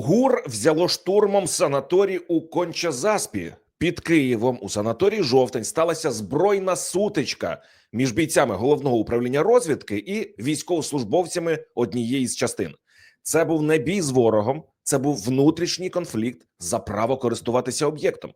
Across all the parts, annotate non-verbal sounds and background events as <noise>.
ГУР взяло штурмом санаторій у Кончазаспі. Під Києвом у санаторії жовтень сталася збройна сутичка між бійцями головного управління розвідки і військовослужбовцями однієї з частин. Це був не бій з ворогом, це був внутрішній конфлікт за право користуватися об'єктом.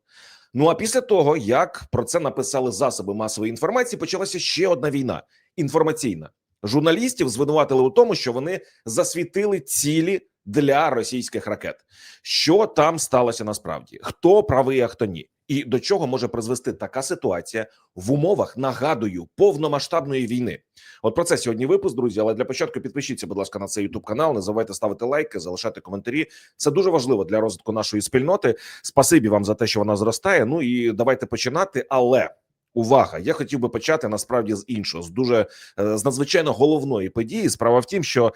Ну а після того, як про це написали засоби масової інформації, почалася ще одна війна інформаційна. Журналістів звинуватили у тому, що вони засвітили цілі для російських ракет. Що там сталося насправді? Хто правий, а хто ні? І до чого може призвести така ситуація в умовах, нагадую, повномасштабної війни? От про це сьогодні випуск, друзі. Але для початку підпишіться, будь ласка, на цей youtube канал. Не забувайте ставити лайки, залишати коментарі. Це дуже важливо для розвитку нашої спільноти. Спасибі вам за те, що вона зростає. Ну і давайте починати. Але увага! Я хотів би почати насправді з іншого, з дуже е, з надзвичайно головної події. Справа в тім, що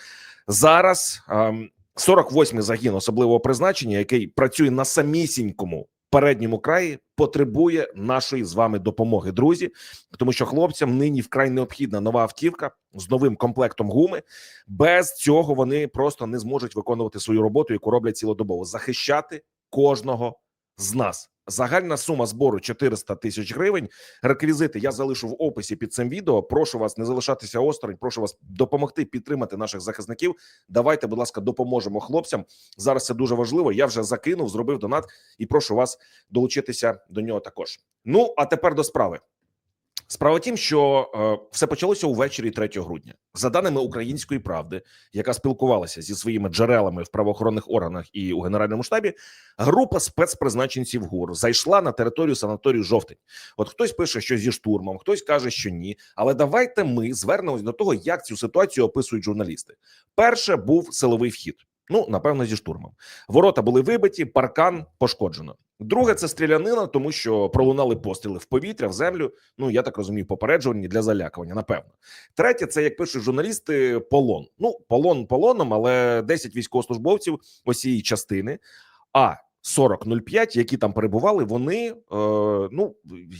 зараз. ем, 48-й загін особливого призначення, який працює на самісінькому передньому краї, потребує нашої з вами допомоги, друзі. Тому що хлопцям нині вкрай необхідна нова автівка з новим комплектом гуми. Без цього вони просто не зможуть виконувати свою роботу, яку роблять цілодобово захищати кожного з нас. Загальна сума збору 400 тисяч гривень. Реквізити я залишу в описі під цим відео. Прошу вас не залишатися осторонь. Прошу вас допомогти підтримати наших захисників. Давайте, будь ласка, допоможемо хлопцям. Зараз це дуже важливо. Я вже закинув, зробив донат і прошу вас долучитися до нього також. Ну а тепер до справи. Справа тім, що е, все почалося увечері 3 грудня. За даними української правди, яка спілкувалася зі своїми джерелами в правоохоронних органах і у генеральному штабі, група спецпризначенців ГУР зайшла на територію санаторію жовтень. От хтось пише, що зі штурмом, хтось каже, що ні. Але давайте ми звернемось до того, як цю ситуацію описують журналісти. Перше був силовий вхід. Ну, напевно, зі штурмом. Ворота були вибиті, паркан пошкоджено. Друге, це стрілянина, тому що пролунали постріли в повітря, в землю. Ну я так розумію, попереджувані для залякування. Напевно, третє, це як пишуть журналісти, полон. Ну, полон полоном, але 10 військовослужбовців усієї частини. А 40.05, які там перебували, вони е, ну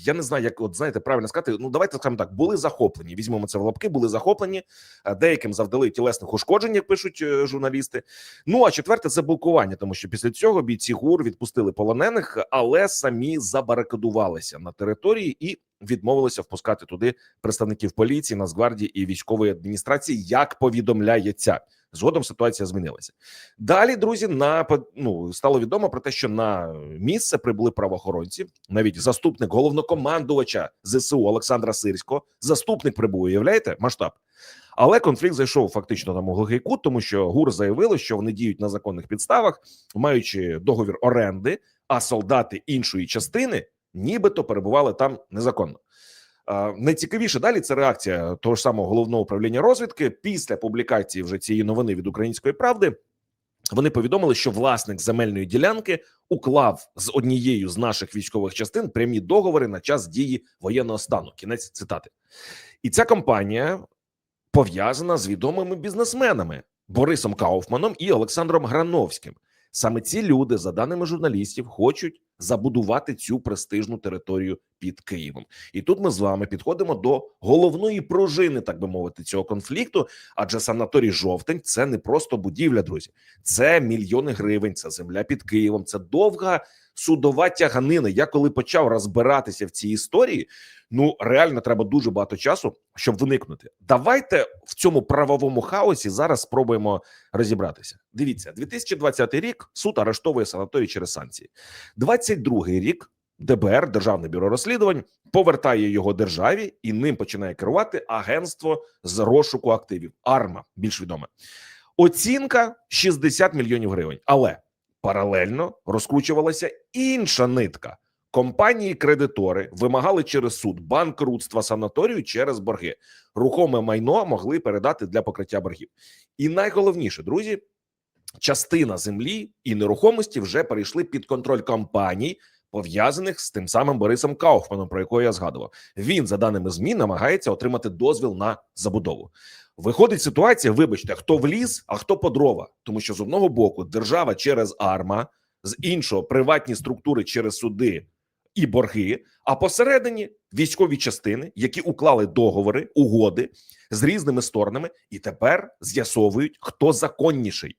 я не знаю, як от знаєте, правильно сказати. Ну давайте скажемо так, були захоплені. Візьмемо це в лапки, були захоплені. е, Деяким завдали тілесних ушкоджень, як пишуть е, журналісти. Ну а четверте це блокування, тому що після цього бійці ГУР відпустили полонених, але самі забарикадувалися на території і відмовилися впускати туди представників поліції, Нацгвардії і військової адміністрації, як повідомляється. Згодом ситуація змінилася. Далі, друзі, на ну, стало відомо про те, що на місце прибули правоохоронці. Навіть заступник головнокомандувача ЗСУ Олександра Сирського. Заступник прибув, уявляєте, масштаб. Але конфлікт зайшов фактично на глухий кут, тому що ГУР заявили, що вони діють на законних підставах, маючи договір оренди, а солдати іншої частини нібито перебували там незаконно. Найцікавіше далі це реакція того ж самого головного управління розвідки після публікації вже цієї новини від української правди. Вони повідомили, що власник земельної ділянки уклав з однією з наших військових частин прямі договори на час дії воєнного стану. Кінець цитати, і ця компанія пов'язана з відомими бізнесменами Борисом Кауфманом і Олександром Грановським. Саме ці люди, за даними журналістів, хочуть забудувати цю престижну територію під Києвом. І тут ми з вами підходимо до головної пружини, так би мовити, цього конфлікту. Адже санаторій жовтень це не просто будівля, друзі, це мільйони гривень, це земля під Києвом, це довга судова тяганина. Я коли почав розбиратися в цій історії, ну реально треба дуже багато часу, щоб виникнути. Давайте в цьому правовому хаосі зараз спробуємо розібратися. Дивіться, 2020 рік суд арештовує санаторій через санкції. 22-й рік ДБР, Державне бюро розслідувань, повертає його державі і ним починає керувати агентство з розшуку активів. Арма більш відоме. Оцінка 60 мільйонів гривень. Але паралельно розкручувалася інша нитка. Компанії-кредитори вимагали через суд банкрутства санаторію через борги. Рухоме майно могли передати для покриття боргів. І найголовніше, друзі, частина землі і нерухомості вже перейшли під контроль компаній, пов'язаних з тим самим Борисом Кауфманом, про якого я згадував. Він, за даними ЗМІ, намагається отримати дозвіл на забудову. Виходить ситуація, вибачте, хто в ліс, а хто по дрова, тому що з одного боку держава через арма, з іншого приватні структури через суди і борги. А посередині військові частини, які уклали договори, угоди з різними сторонами, і тепер з'ясовують, хто законніший.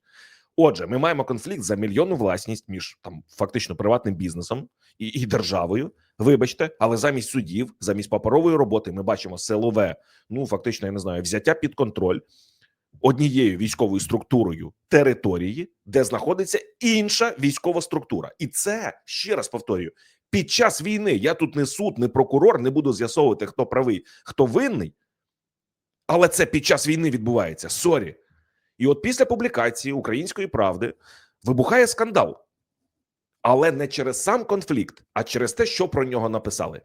Отже, ми маємо конфлікт за мільйонну власність між там фактично приватним бізнесом і, і державою. Вибачте, але замість судів, замість паперової роботи, ми бачимо силове, ну фактично, я не знаю, взяття під контроль однією військовою структурою території, де знаходиться інша військова структура, і це ще раз повторюю. Під час війни я тут не суд, не прокурор, не буду з'ясовувати, хто правий, хто винний. Але це під час війни відбувається. Сорі. І от після публікації української правди вибухає скандал, але не через сам конфлікт, а через те, що про нього написали.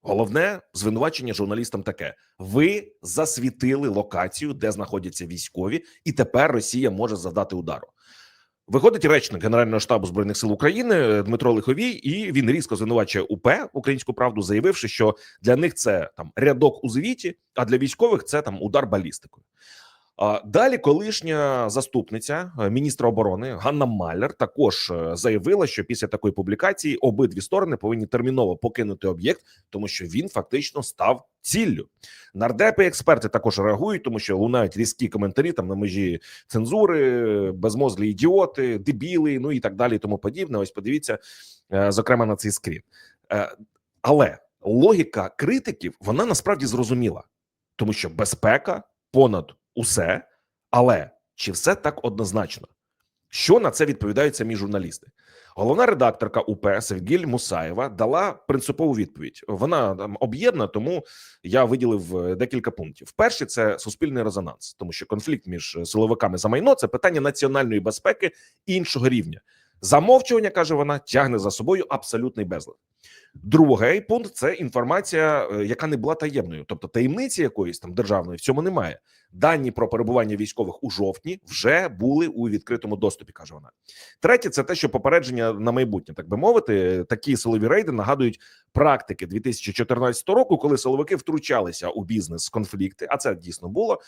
Головне звинувачення журналістам таке: ви засвітили локацію, де знаходяться військові, і тепер Росія може завдати удару. Виходить речник Генерального штабу збройних сил України Дмитро Лиховій, і він різко звинувачує УП українську правду, заявивши, що для них це там рядок у звіті, а для військових це там удар балістикою. Далі колишня заступниця е, міністра оборони Ганна Маляр також е, заявила, що після такої публікації обидві сторони повинні терміново покинути об'єкт, тому що він фактично став ціллю. Нардепи, експерти також реагують, тому що лунають різкі коментарі там на межі цензури, безмозлі ідіоти, дебіли, ну і так далі, і тому подібне. Ось подивіться, е, зокрема на цей скрін. Але логіка критиків вона насправді зрозуміла, тому що безпека понад усе, але чи все так однозначно? Що на це відповідають самі журналісти? Головна редакторка УП Севгіль Мусаєва дала принципову відповідь. Вона там об'єднана, тому я виділив е, декілька пунктів. Перший це суспільний резонанс, тому що конфлікт між силовиками за майно це питання національної безпеки іншого рівня. Замовчування каже вона тягне за собою абсолютний безлад. Другий пункт це інформація, е, яка не була таємною, тобто таємниці якоїсь там державної в цьому немає. Дані про перебування військових у жовтні вже були у відкритому доступі. каже вона. Третє, це те, що попередження на майбутнє, так би мовити, такі силові рейди нагадують практики 2014 року, коли силовики втручалися у бізнес конфлікти. А це дійсно було,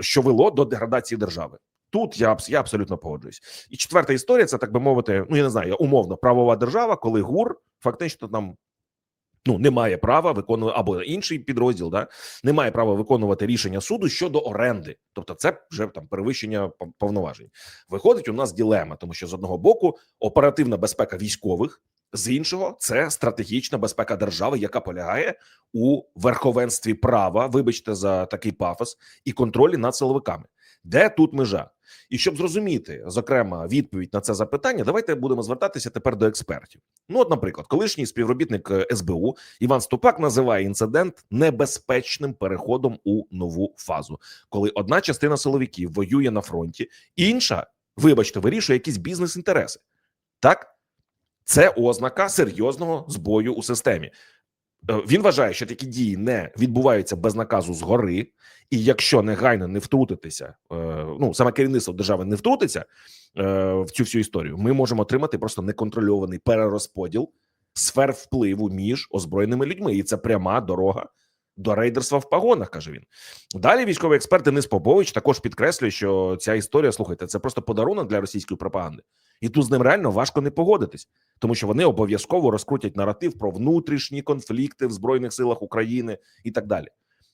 що вело до деградації держави. Тут я я абсолютно погоджуюсь. І четверта історія це так би мовити, ну я не знаю, умовно правова держава, коли ГУР фактично там. Ну, не має права виконувати або інший підрозділ, да не має права виконувати рішення суду щодо оренди, тобто це вже там перевищення повноважень. Виходить, у нас ділема, тому що з одного боку оперативна безпека військових, з іншого це стратегічна безпека держави, яка полягає у верховенстві права. Вибачте за такий пафос і контролі над силовиками. Де тут межа? І щоб зрозуміти зокрема відповідь на це запитання, давайте будемо звертатися тепер до експертів. Ну, от, наприклад, колишній співробітник е, СБУ Іван Ступак називає інцидент небезпечним переходом у нову фазу, коли одна частина силовиків воює на фронті, інша, вибачте, вирішує якісь бізнес-інтереси. Так, це ознака серйозного збою у системі. Е, Він вважає, що такі дії не відбуваються без наказу згори, і якщо негайно не втрутитися, е, ну саме керівництво держави не втрутиться е, в цю всю історію, ми можемо отримати просто неконтрольований перерозподіл сфер впливу між озброєними людьми, і це пряма дорога до рейдерства в погонах, каже він. Далі військовий експерт Денис Попович також підкреслює, що ця історія, слухайте, це просто подарунок для російської пропаганди, і тут з ним реально важко не погодитись, тому що вони обов'язково розкрутять наратив про внутрішні конфлікти в збройних силах України і так далі.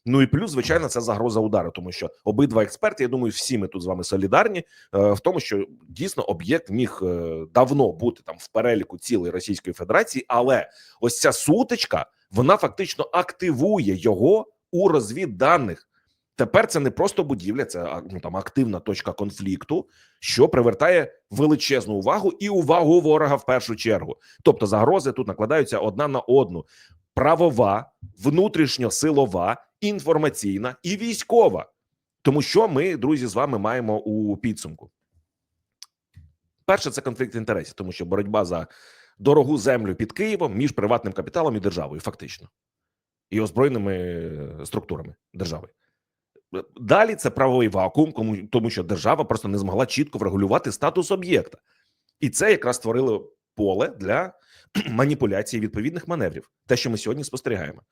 Ну і плюс, звичайно, це загроза удару, тому що обидва експерти, я думаю, всі ми тут з вами солідарні е, в тому, що дійсно об'єкт міг е, давно бути там в переліку цілої Російської Федерації, але ось ця сутичка вона фактично активує його у розвідданих. Тепер це не просто будівля, це ну, там активна точка конфлікту, що привертає величезну увагу і увагу ворога в першу чергу. Тобто загрози тут накладаються одна на одну: правова, внутрішньосилова, інформаційна і військова. Тому що ми, друзі, з вами маємо у підсумку. Перше, це конфлікт інтересів, тому що боротьба за дорогу землю під Києвом між приватним капіталом і державою, фактично, і озброєними е, структурами держави. Далі це правовий вакуум, тому, що держава просто не змогла чітко врегулювати статус об'єкта, і це якраз створило поле для <clears throat> маніпуляції відповідних маневрів, те, що ми сьогодні спостерігаємо.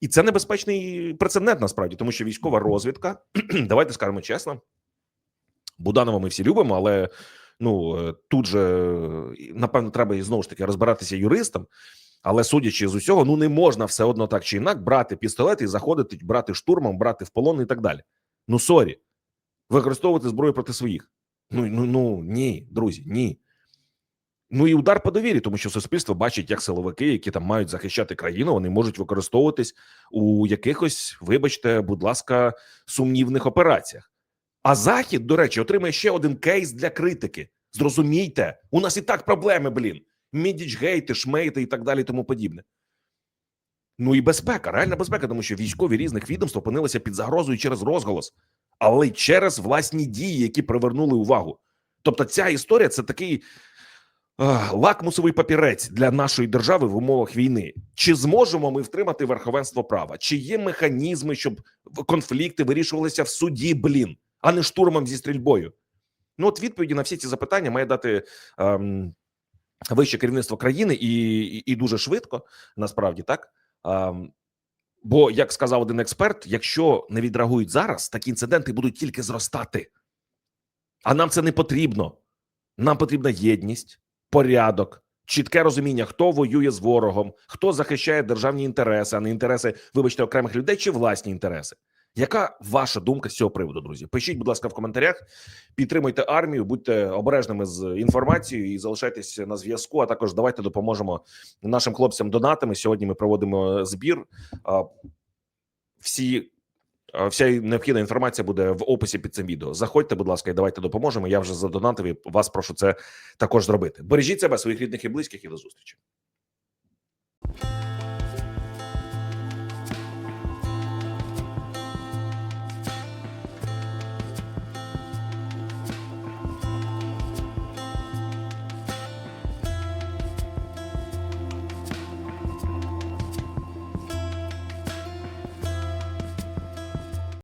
І це небезпечний прецедент насправді, тому що військова розвідка, <clears throat> давайте скажемо чесно, Буданова ми всі любимо, але ну е, тут же напевно треба і знову ж таки розбиратися юристам. Але судячи з усього, ну не можна все одно так чи інак брати пістолет і заходити, брати штурмом, брати в полон і так далі. Ну сорі, використовувати зброю проти своїх. Ну ну ну ні, друзі, ні. Ну і удар по довірі, тому що суспільство бачить, як силовики, які там мають захищати країну, вони можуть використовуватись у якихось, вибачте, будь ласка, сумнівних операціях. А захід, до речі, отримає ще один кейс для критики. Зрозумійте, у нас і так проблеми, блін. Мідічгейти, шмейти і так далі, тому подібне. Ну і безпека, реальна безпека, тому що військові різних відомств опинилися під загрозою через розголос, але й через власні дії, які привернули увагу. Тобто, ця історія це такий е, лакмусовий папірець для нашої держави в умовах війни. Чи зможемо ми втримати верховенство права? Чи є механізми, щоб конфлікти вирішувалися в суді, блін, а не штурмом зі стрільбою? Ну, от відповіді на всі ці запитання має дати ем, вище керівництво країни і, і, і дуже швидко, насправді так. Бо, як сказав один експерт, якщо не відреагують зараз, такі інциденти будуть тільки зростати. А нам це не потрібно. Нам потрібна єдність, порядок, чітке розуміння, хто воює з ворогом, хто захищає державні інтереси, а не інтереси, вибачте, окремих людей чи власні інтереси. Яка ваша думка з цього приводу, друзі? Пишіть, будь ласка, в коментарях. Підтримуйте армію, будьте обережними з інформацією і залишайтесь на зв'язку. А також давайте допоможемо нашим хлопцям донатами. Сьогодні ми проводимо збір. Всі вся необхідна інформація буде в описі під цим відео. Заходьте, будь ласка, і давайте допоможемо. Я вже задонатив і вас прошу це також зробити. Бережіть себе, своїх рідних і близьких, і до зустрічі.